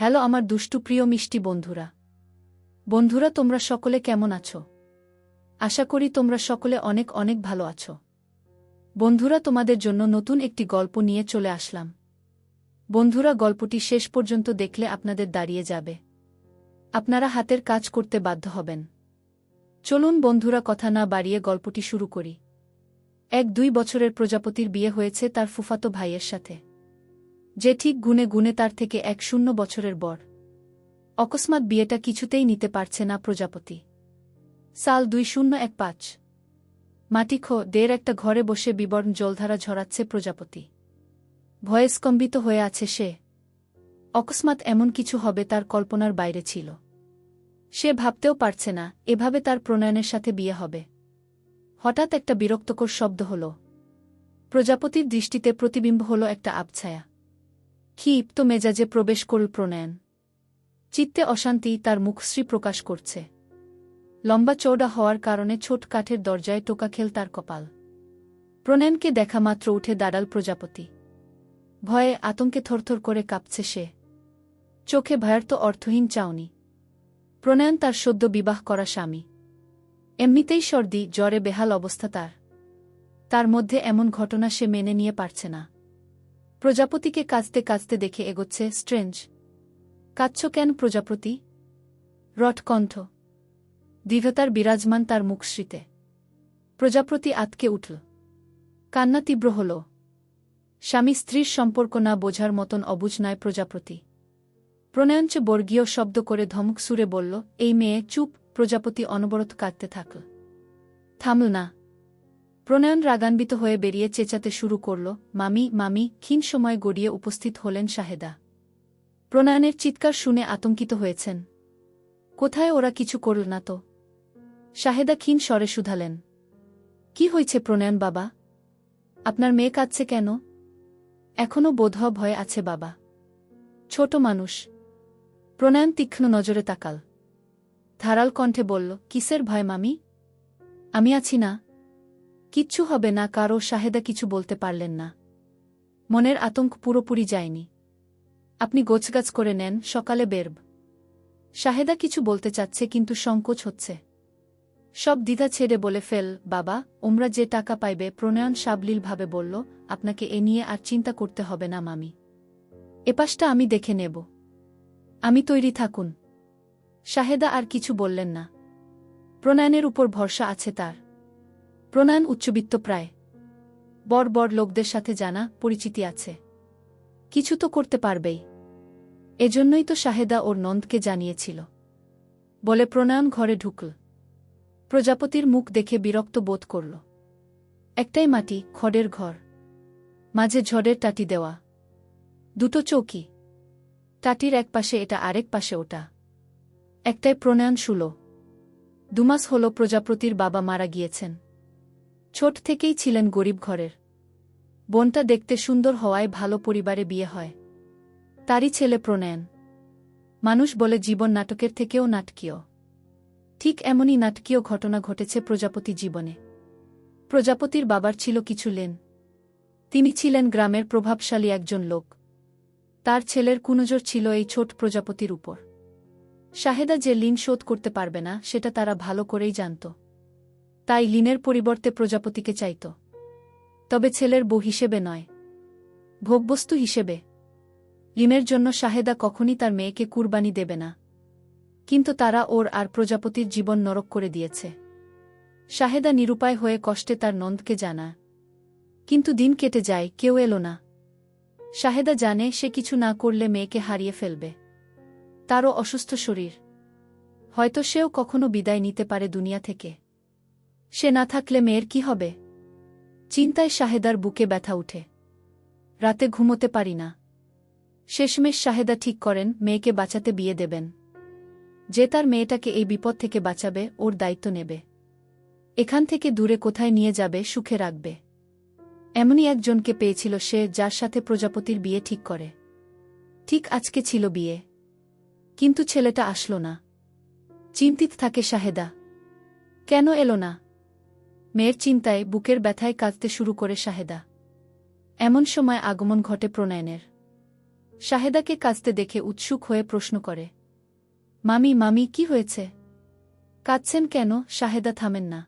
Hello আমার দুষ্টু প্রিয় মিষ্টি বন্ধুরা। বন্ধুরা, তোমরা সকলে কেমন আছো? আশা করি তোমরা সকলে অনেক অনেক ভালো আছো। বন্ধুরা, তোমাদের জন্য নতুন একটি গল্প নিয়ে চলে আসলাম। বন্ধুরা, গল্পটি শেষ পর্যন্ত দেখলে আপনাদের দাঁড়িয়ে যাবে। আপনারা হাতের কাজ করতে বাধ্য হবেন। চলুন বন্ধুরা, কথা না বাড়িয়ে গল্পটি শুরু করি। এক দুই বছরের প্রজাপতির বিয়ে হয়েছে তার ফুফাতো ভাইয়ের সাথে। যে ঠিক গুনে গুনে তার থেকে এক শূন্য বছরের বর। অকস্মাৎ বিয়েটা কিছুতেই নিতে পারছে না প্রজাপতি। সাল দুই শূন্য এক পাঁচ। মাটিখো দের একটা ঘরে বসে বিবর্ণ জলধারা ঝরাচ্ছে প্রজাপতি। ভয়ে স্তম্ভিত হয়ে আছে সে। অকস্মাৎ এমন কিছু হবে তার কল্পনার বাইরে ছিল। সে ভাবতেও পারছে না, এভাবে তার প্রণয়নের সাথে বিয়ে হবে। হঠাৎ একটা বিরক্তকর শব্দ হল। প্রজাপতির দৃষ্টিতে প্রতিবিম্ব হল একটা আবছায়া। ক্ষিপ্ত মেজাজে প্রবেশ করল প্রণয়ন। চিত্তে অশান্তি তার মুখশ্রী প্রকাশ করছে। লম্বা চৌড়া হওয়ার কারণে ছোট কাঠের দরজায় টোকা খেল তার কপাল। প্রণয়নকে দেখা মাত্র উঠে দাঁড়াল প্রজাপতি। ভয়ে আতঙ্কে থরথর করে কাঁপছে সে। চোখে ভয়ার্ত অর্থহীন চাওনি প্রণয়ন তার সদ্য বিবাহ করা স্বামী। এমনিতেই সর্দি, জ্বরে বেহাল অবস্থা তার। তার মধ্যে এমন ঘটনা সে মেনে নিয়ে পারছে না। প্রজাপতিকে কাঁচতে কাঁচতে দেখে এগোচ্ছে স্ট্রেঞ্জ। কাচ্ছ কেন প্রজাপতি? রটকণ্ঠ দীর্ঘতার বিরাজমান তার মুখশ্রীতে প্রজাপতি আতকে উঠল। কান্না তীব্র হল। স্বামী স্ত্রীর সম্পর্ক না বোঝার মতন অবুঝ নয় প্রজাপতি। প্রণয়ঞ্চ বর্গীয় শব্দ করে ধমক সুরে বলল, এই মেয়ে, চুপ। প্রজাপতি অনবরত কাঁদতে থাকল। থামল না। প্রণয়ন রাগান্বিত হয়ে বেরিয়ে চেঁচাতে শুরু করল, মামি মামি, ক্ষীণ সময় গড়িয়ে উপস্থিত হলেন শাহেদা। প্রণয়নের চিৎকার শুনে আতঙ্কিত হয়েছেন। কোথায় ওরা কিছু করল না তো? শাহেদা ক্ষীণ স্বরে শুধালেন, কি হয়েছে প্রণয়ন বাবা? আপনার মেয়ে কাঁদছে কেন? এখনও বোধহ ভয় আছে বাবা। ছোট মানুষ প্রণয়ন তীক্ষ্ণ নজরে তাকাল। ধারাল কণ্ঠে বলল, কিসের ভয় মামি? আমি আছি না। কিচ্ছু হবে না কারও শাহেদা কিছু বলতে পারলেন না। মনের আতঙ্ক পুরোপুরি যায়নি। আপনি গোছগাছ করে নেন, সকালে বেরব। শাহেদা কিছু বলতে চাচ্ছে, কিন্তু সংকোচ হচ্ছে। সব দ্বিধা ছেড়ে বলে ফেল, বাবা ওমরা যে টাকা পাইবে, প্রণয়ন সাবলীলভাবে বলল, আপনাকে এ নিয়ে আর চিন্তা করতে হবে না, মামি। এপাশটা আমি দেখে নেব। আমি তৈরি থাকুন। শাহেদা আর কিছু বললেন না। প্রণয়নের উপর ভরসা আছে তার। প্রণয়ন উচ্চবিত্ত প্রায়। বড় বড় লোকদের সাথে জানা পরিচিতি আছে। কিছু তো করতে পারবেই। এজন্যই তো শাহেদা ওর নন্দকে জানিয়েছিল। বলে প্রণয়ন ঘরে ঢুকল। প্রজাপতির মুখ দেখে বিরক্ত বোধ করল। একটাই মাটি, খড়ের ঘর। মাঝে ঝড়ের টাটি দেওয়া। দুটো চৌকি। টাটির এক পাশে এটা, আরেক পাশে ওটা। একটাই প্রণয়ন শুলো। দুমাস হল প্রজাপতির বাবা মারা গিয়েছেন। ছোট থেকেই ছিলেন গরিব ঘরের। বোনটা দেখতে সুন্দর হওয়ায় ভালো পরিবারে বিয়ে হয়। তারই ছেলে প্রণয়ন। মানুষ বলে জীবন নাটকের থেকেও নাটকীয়। ঠিক এমনই নাটকীয় ঘটনা ঘটেছে প্রজাপতি জীবনে। প্রজাপতির বাবার ছিল কিছু লেন। তিনি ছিলেন গ্রামের প্রভাবশালী একজন লোক। তার ছেলের কুনজর ছিল এই ছোট প্রজাপতির উপর। শাহেদা যে লিন শোধ করতে পারবে না, সেটা তারা ভালো করেই জানত। তাই লিনের পরিবর্তে প্রজাপতিকে চাইত। তবে ছেলের বউ হিসেবে নয়, ভোগবস্তু হিসেবে। লিনের জন্য শাহেদা কখনই তার মেয়েকে কুরবানি দেবে না। কিন্তু তারা ওর আর প্রজাপতির জীবন নরক করে দিয়েছে। শাহেদা নিরুপায় হয়ে কষ্টে তার নন্দকে জানা। কিন্তু দিন কেটে যায়, কেউ এলো না। শাহেদা জানে সে কিছু না করলে মেয়েকে হারিয়ে ফেলবে। তারও অসুস্থ শরীর। হয়তো সেও কখনো বিদায় নিতে পারে দুনিয়া থেকে। সে না থাকলে মেয়ের কি হবে? চিন্তায় শাহেদার বুকে ব্যথা উঠে। রাতে ঘুমোতে পারি না। শেষমেশ শাহেদা ঠিক করেন, মেয়েকে বাঁচাতে বিয়ে দেবেন। যে তার মেয়েটাকে এই বিপদ থেকে বাঁচাবে, ওর দায়িত্ব নেবে। এখান থেকে দূরে কোথায় নিয়ে যাবে, সুখে রাখবে। এমনই একজনকে পেয়েছিল সে, যার সাথে প্রজাপতির বিয়ে ঠিক করে। ঠিক আজকে ছিল বিয়ে। কিন্তু ছেলেটা আসলো না। চিন্তিত থাকে শাহেদা। কেন এলো না? মেয়ের চিন্তায় বুকের ব্যথায় কাঁদতে শুরু করে শাহেদা। এমন সময় আগমন ঘটে প্রণয়নের। শাহেদাকে কাঁদতে দেখে উৎসুক হয়ে প্রশ্ন করে, মামি মামি, কি হয়েছে? কাঁদছেন কেন? শাহেদা থামেন না।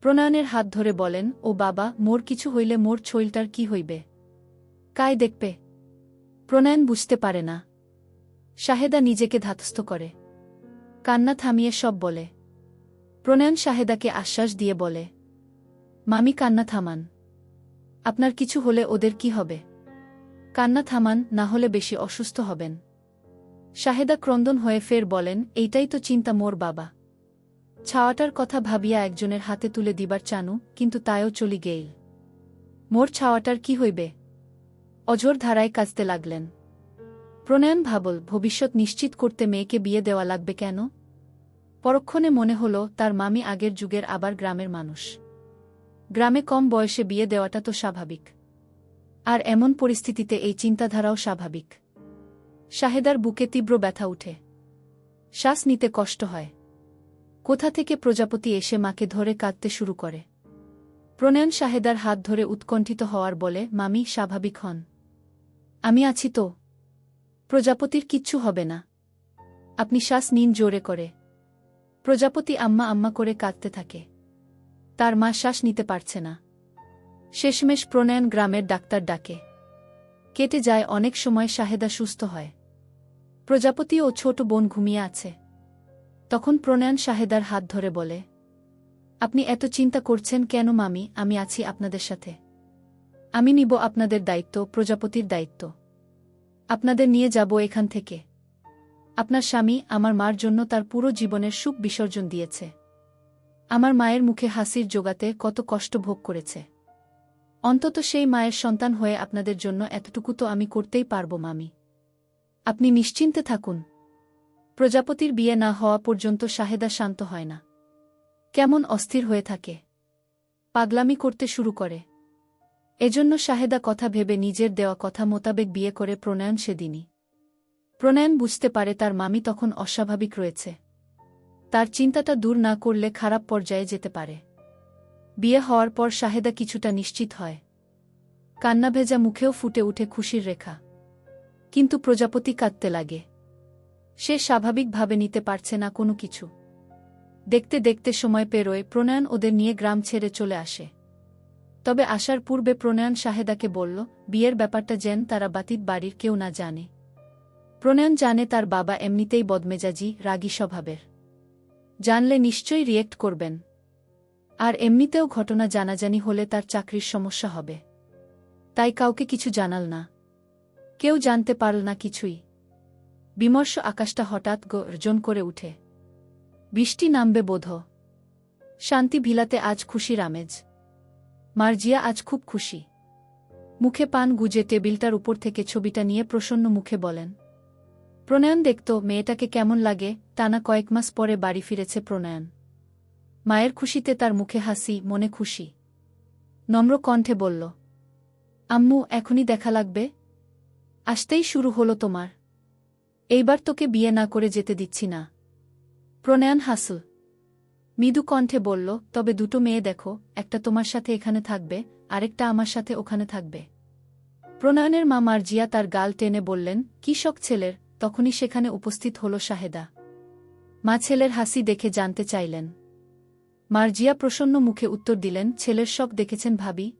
প্রণয়নের হাত ধরে বলেন, ও বাবা, মোর কিছু হইলে মোর ছইলটার কি হইবে? কায় দেখবে? প্রণয়ন বুঝতে পারে না। শাহেদা নিজেকে ধাতস্থ করে। কান্না থামিয়ে সব বলে প্রণয়ন শাহেদাকে আশ্বাস দিয়ে বলে, মামি, কান্না থামান। আপনার কিছু হলে ওদের কি হবে? কান্না থামান, না হলে বেশি অসুস্থ হবেন। শাহেদা ক্রন্দন হয়ে ফের বলেন, এইটাই তো চিন্তা মোর বাবা। ছাওয়াটার কথা ভাবিয়া একজনের হাতে তুলে দিবার চানু, কিন্তু তাইও চলি গেইল। মোর ছাওয়াটার কি হইবে? অঝোর ধারায় কাজতে লাগলেন। প্রণয়ন ভাবল, ভবিষ্যৎ নিশ্চিত করতে মেয়েকে বিয়ে দেওয়া লাগবে কেন? পরক্ষণে মনে হল, তার মামি আগের যুগের আবার গ্রামের মানুষ। গ্রামে কম বয়সে বিয়ে দেওয়াটা তো স্বাভাবিক। আর এমন পরিস্থিতিতে এই চিন্তাধারাও স্বাভাবিক। শাহেদার বুকে তীব্র ব্যথা উঠে। শ্বাস নিতে কষ্ট হয়। কোথা থেকে প্রজাপতি এসে মাকে ধরে কাঁদতে শুরু করে? প্রণয়ন শাহেদার হাত ধরে উৎকণ্ঠিত হওয়ার বলে, মামি, স্বাভাবিক হন। আমি আছি তো। প্রজাপতির কিচ্ছু হবে না। আপনি শ্বাস নিন জোরে করে। প্রজাপতি আম্মা আম্মা করে কাঁদতে থাকে। তার মা শ্বাস নিতে পারছে না। শেষমেশ প্রণয়ন গ্রামের ডাক্তার ডাকে। কেটে যায় অনেক সময় শাহেদা সুস্থ হয়। প্রজাপতি ও ছোট বোন ঘুমিয়ে আছে। তখন প্রণয়ন শাহেদার হাত ধরে বলে, আপনি এত চিন্তা করছেন কেন মামি? আমি আছি আপনাদের সাথে। আমি নিব আপনাদের দায়িত্ব, প্রজাপতির দায়িত্ব। আপনাদের নিয়ে যাব এখান থেকে। আপনার স্বামী আমার মার জন্য তার পুরো জীবনের সুখ বিসর্জন দিয়েছে। আমার মায়ের মুখে হাসির জোগাতে কত কষ্ট ভোগ করেছে। অন্তত সেই মায়ের সন্তান হয়ে আপনাদের জন্য এতটুকু তো আমি করতেই পারব, মামি। আপনি নিশ্চিন্তে থাকুন। প্রজাপতির বিয়ে না হওয়া পর্যন্ত শাহেদা শান্ত হয় না। কেমন অস্থির হয়ে থাকে। পাগলামি করতে শুরু করে। এজন্য শাহেদা কথা ভেবে নিজের দেওয়া কথা মোতাবেক বিয়ে করে প্রণয়ন সেদিনই। প্রণয়ন বুঝতে পারে তার মামি তখন অস্বাভাবিক রয়েছে। তার চিন্তাটা দূর না করলে খারাপ পর্যায়ে যেতে পারে। বিয়ে হওয়ার পর শাহেদা কিছুটা নিশ্চিত হয়। কান্না ভেজা মুখেও ফুটে উঠে খুশির রেখা। কিন্তু প্রজাপতি কাঁদতে লাগে। সে স্বাভাবিকভাবে নিতে পারছে না কোনো কিছু। দেখতে দেখতে সময় পেরোয় প্রণয়ন ওদের নিয়ে গ্রাম ছেড়ে চলে আসে। তবে আসার পূর্বে প্রণয়ন শাহেদাকে বলল, বিয়ের ব্যাপারটা যেন তারা বাতিত বাড়ির কেউ না জানে। প্রণয়ন জানে তার বাবা এমনিতেই বদমেজাজি, রাগী স্বভাবের। জানলে নিশ্চয়ই রিয়েক্ট করবেন। আর এমনিতেও ঘটনা জানাজানি হলে তার চাকরির সমস্যা হবে। তাই কাউকে কিছু জানাল না। কেউ জানতে পারল না কিছুই। বিমর্ষ আকাশটা হঠাৎ গর্জন করে উঠে। বৃষ্টি নামবে বোধ। শান্তি ভিলাতে আজ খুশির আমেজ। মার্জিয়া আজ খুব খুশি। মুখে পান গুজে টেবিলটার উপর থেকে ছবিটা নিয়ে প্রসন্ন মুখে বলেন প্রণয়ন দেখত মেয়েটাকে কেমন লাগে টানা কয়েক মাস পরে বাড়ি ফিরেছে প্রণয়ন। মায়ের খুশিতে তার মুখে হাসি, মনে খুশি। নম্র কণ্ঠে বলল, আম্মু, এখনই দেখা লাগবে? আসতেই শুরু হলো তোমার। এইবার তোকে বিয়ে না করে যেতে দিচ্ছি না। প্রণয়ন হাসল। মৃদু কণ্ঠে বলল, তবে দুটো মেয়ে দেখো, একটা তোমার সাথে এখানে থাকবে, আরেকটা আমার সাথে ওখানে থাকবে। প্রণয়নের মা মার্জিয়া তার গাল টেনে বললেন, কি শখ ছেলের তখনই সেখানে উপস্থিত হল শাহেদা। মা ছেলের হাসি দেখে জানতে চাইলেন। মার্জিয়া প্রসন্ন মুখে উত্তর দিলেন, ছেলের শখ দেখেছেন ভাবি।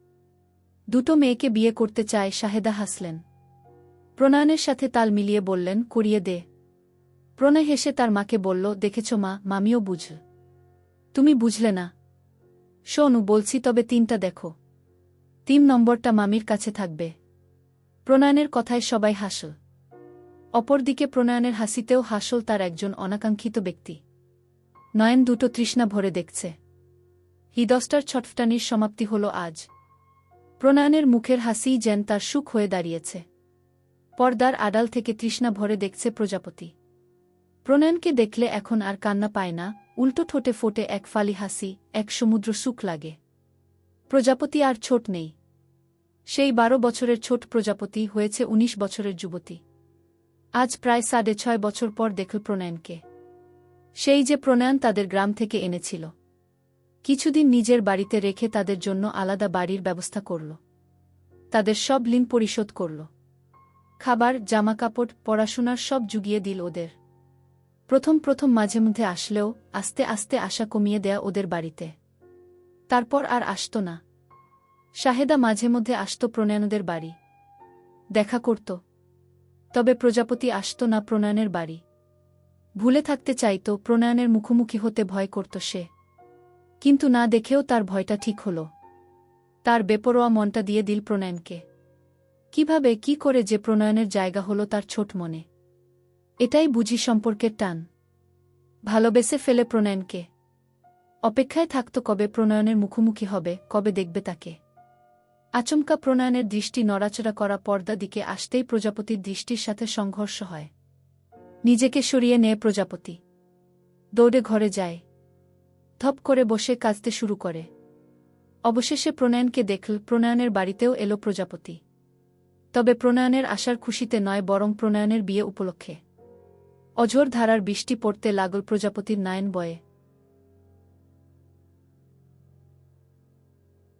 দুটো মেয়েকে বিয়ে করতে চায় শাহেদা হাসলেন। প্রণয়নের সাথে তাল মিলিয়ে বললেন, করিয়ে দে। প্রণয় হেসে তার মাকে বলল, দেখেছ মা, মামিও বুঝ। তুমি বুঝলে না। শোনু, বলছি তবে তিনটা দেখো। তিন নম্বরটা মামির কাছে থাকবে। প্রণয়নের কথায় সবাই হাসল। অপরদিকে প্রণয়নের হাসিতেও হাসল তার একজন অনাকাঙ্ক্ষিত ব্যক্তি। নয়ন দুটো তৃষ্ণা ভরে দেখছে। হিদস্টার ছটফটানির সমাপ্তি হল আজ। প্রণয়নের মুখের হাসিই যেন তার সুখ হয়ে দাঁড়িয়েছে। পর্দার আড়াল থেকে তৃষ্ণা ভরে দেখছে প্রজাপতি। প্রণয়নকে দেখলে এখন আর কান্না পায় না, উল্টো ঠোঁটে ফোটে এক ফালি হাসি, এক সমুদ্র সুখ লাগে। প্রজাপতি আর ছোট নেই। সেই বারো বছরের ছোট প্রজাপতি হয়েছে ১৯ বছরের যুবতী। আজ প্রায় সাড়ে ছয় বছর পর দেখল প্রণয়নকে। সেই যে প্রণয়ন তাদের গ্রাম থেকে এনেছিল। কিছুদিন নিজের বাড়িতে রেখে তাদের জন্য আলাদা বাড়ির ব্যবস্থা করল। তাদের সব ঋণ পরিশোধ করল। খাবার, জামাকাপড়, পড়াশোনার সব জুগিয়ে দিল ওদের। প্রথম প্রথম মাঝে মধ্যে আসলেও আস্তে আস্তে আশা কমিয়ে দেয়া ওদের বাড়িতে। তারপর আর আসত না। শাহেদা মাঝে মধ্যে আসত প্রণয়নদের বাড়ি। দেখা করত। তবে প্রজাপতি আসত না প্রণয়নের বাড়ি। ভুলে থাকতে চাইত, প্রণয়নের মুখোমুখি হতে ভয় করত সে। কিন্তু না দেখেও তার ভয়টা ঠিক হল। তার বেপরোয়া মনটা দিয়ে দিল প্রণয়নকে। কীভাবে, কি করে যে প্রণয়নের জায়গা হলো তার ছোট মনে। এটাই বুঝি সম্পর্কের টান। ভালোবেসে ফেলে প্রণয়নকে। অপেক্ষায় থাকত কবে প্রণয়নের মুখোমুখি হবে, কবে দেখবে তাকে। আচমকা প্রণয়নের দৃষ্টি নড়াচড়া করা পর্দা দিকে আসতেই প্রজাপতির দৃষ্টির সাথে সংঘর্ষ হয়। নিজেকে সরিয়ে নেয় প্রজাপতি। দৌড়ে ঘরে যায়। ধপ করে বসে কাঁদতে শুরু করে। অবশেষে প্রণয়নকে দেখল, প্রণয়নের বাড়িতেও এলো প্রজাপতি। তবে প্রণয়নের আশার খুশিতে নয়, বরং প্রণয়নের বিয়ে উপলক্ষে। অঝোর ধারার বৃষ্টি পড়তে লাগল প্রজাপতির নায়ন বয়ে।